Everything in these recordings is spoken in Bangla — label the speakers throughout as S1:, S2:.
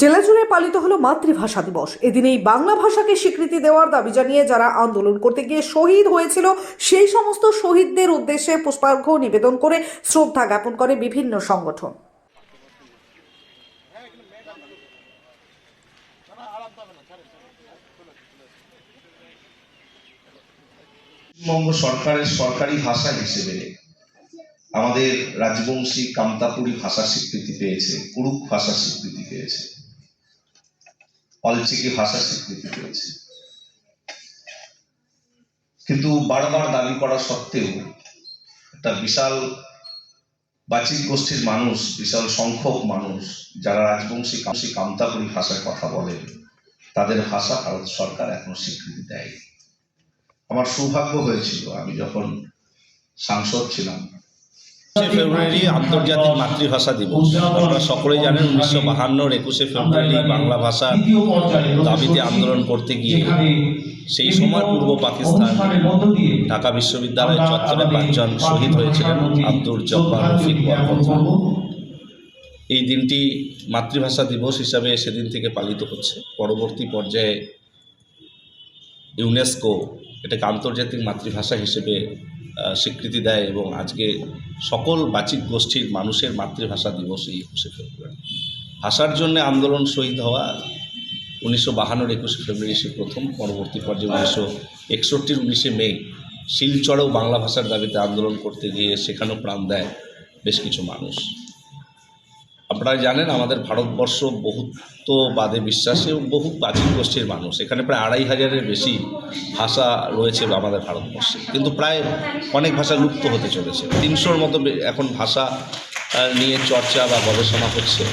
S1: জেলা জুড়ে পালিত হলো মাতৃভাষা দিবস। এদিন এই বাংলা ভাষাকে স্বীকৃতি দেওয়ার দাবি জানিয়ে যারা আন্দোলন করতে গিয়ে শহীদ হয়েছিল, সেই সমস্ত শহীদদের উদ্দেশ্যে পুষ্পার্ঘ্য নিবেদন করে শ্রদ্ধা জ্ঞাপন করে বিভিন্ন সংগঠন।
S2: পশ্চিমবঙ্গ সরকারের সরকারি ভাষা হিসেবে আমাদের রাজবংশী কামতাপুরী ভাষা স্বীকৃতি পেয়েছে কুরুক ভাষা স্বীকৃতি পেয়েছে। অলচিকি ভাষা স্বীকৃতি পেয়েছে। কিন্তু বারবার দাবি করা সত্ত্বেও একটা বিশাল বাচিক গোষ্ঠীর মানুষ, বিশাল সংখ্যক মানুষ যারা রাজবংশী কামসী কামতাপুরী ভাষায় কথা বলে, তাদের ভাষা ভারত সরকার এখনও স্বীকৃতি দেয় আমার সৌভাগ্য হয়েছিল, আমি যখন সাংসদ ছিলাম
S3: একুশে ফেব্রুয়ারি আন্তর্জাতিক মাতৃভাষা দিবস। আপনারা সকলেই জানেন উনিশশো বাহান্নর একুশে ফেব্রুয়ারি বাংলা ভাষা দাবিতে আন্দোলন করতে গিয়ে সেই সময় পূর্ব পাকিস্তান ঢাকা বিশ্ববিদ্যালয় চত্বরে পাঁচজন শহীদ হয়েছিলেন আব্দুল জব্বার রফিক এই দিনটি মাতৃভাষা দিবস হিসাবে সেদিন থেকে পালিত হচ্ছে। পরবর্তী পর্যায়ে ইউনেস্কো এটাকে আন্তর্জাতিক মাতৃভাষা হিসেবে স্বীকৃতি দেয় এবং আজকে সকল বাচিক গোষ্ঠীর মানুষের মাতৃভাষা দিবস এই একুশে ফেব্রুয়ারি। ভাষার জন্য আন্দোলন শহীদ হওয়া উনিশশো বাহান্নর একুশে ফেব্রুয়ারি সে প্রথম, পরবর্তী পর্যায়ে উনিশশো একষট্টির উনিশে মে শিলচরেও বাংলা ভাষার দাবিতে আন্দোলন করতে গিয়ে সেখানেও প্রাণ দেয় বেশ কিছু মানুষ। আপনারা জানেন আমাদের ভারতবর্ষ বহুত্ববাদে বিশ্বাসী এবং বহু প্রাচীন গোষ্ঠীর মানুষ। এখানে প্রায় আড়াই হাজারের বেশি ভাষা রয়েছে আমাদের ভারতবর্ষে। কিন্তু প্রায় অনেক ভাষা লুপ্ত হতে চলেছে। তিনশোর মতো এখন ভাষা নিয়ে চর্চা বা গবেষণা হচ্ছে।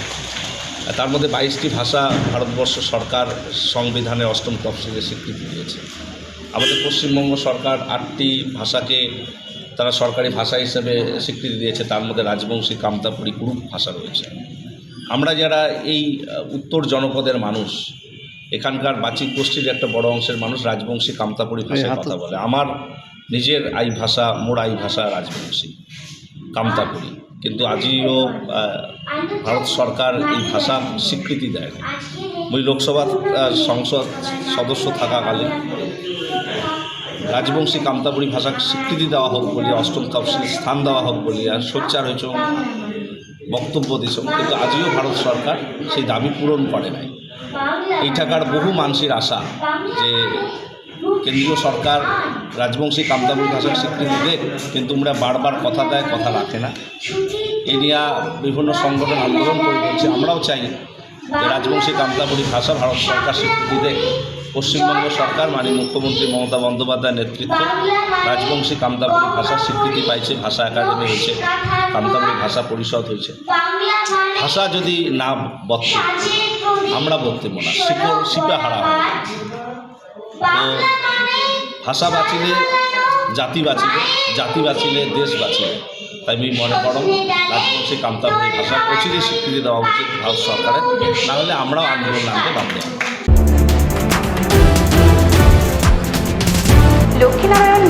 S3: তার মধ্যে বাইশটি ভাষা ভারতবর্ষ সরকার সংবিধানে অষ্টম তফসিলে স্বীকৃতি দিয়েছে। আমাদের পশ্চিমবঙ্গ সরকার আটটি ভাষাকে তারা সরকারি ভাষা হিসেবে স্বীকৃতি দিয়েছে তার মধ্যে রাজবংশী কামতাপুরী কুরুক ভাষা রয়েছে। আমরা যারা এই উত্তর জনপদের মানুষ এখানকার বাচিক গোষ্ঠীর একটা বড় অংশের মানুষ রাজবংশী কামতাপুরী ভাষায় কথা বলে। আমার নিজের আই ভাষা মোর আই ভাষা রাজবংশী কামতাপুরী। কিন্তু আজিও ভারত সরকার এই ভাষা স্বীকৃতি দেয় না ওই লোকসভা সংসদ সদস্য থাকাকালে রাজবংশী কামতাপুরী ভাষাকে স্বীকৃতি দেওয়া হোক বলি অষ্টম তফসিল স্থান দেওয়া হোক বলি আর সোচ্চার হয়েছে, বক্তব্য দিয়েছে। কিন্তু আজও ভারত সরকার সেই দাবি পূরণ করে নাই। এই টাকার বহু মানুষের আশা যে কেন্দ্রীয় সরকার রাজবংশী কামতাপুরী ভাষার স্বীকৃতি দেখ কিন্তু আমরা বারবার কথা দেয়, কথা রাখে না। এই নিয়ে বিভিন্ন সংগঠন আন্দোলন করে করছে আমরাও চাই যে রাজবংশী কামতাপুরী ভাষা ভারত সরকার স্বীকৃতি দেখ পশ্চিমবঙ্গ সরকার মাননীয় মুখ্যমন্ত্রী মমতা বন্দ্যোপাধ্যায়ের নেতৃত্বে রাজবংশী কামতাপুরী ভাষা স্বীকৃতি পাইছে, ভাষা একাডেমি হয়েছে কামতাপুরী ভাষা পরিষদ হয়েছে। ভাষা যদি না বর্তে আমরা বর্তিব না শিকড় শিপা হারা হয়। তো ভাষা বাঁচিলে, জাতি বাঁচিলে জাতি বাঁচিলে, দেশ বাঁচিলে। তাই আমি মনে করো, রাজবংশী কামতাপুরী ভাষা প্রচুরই স্বীকৃতি দেওয়া উচিত ভারত সরকারের। নাহলে আমরাও আন্দোলন আনতে বাধ্য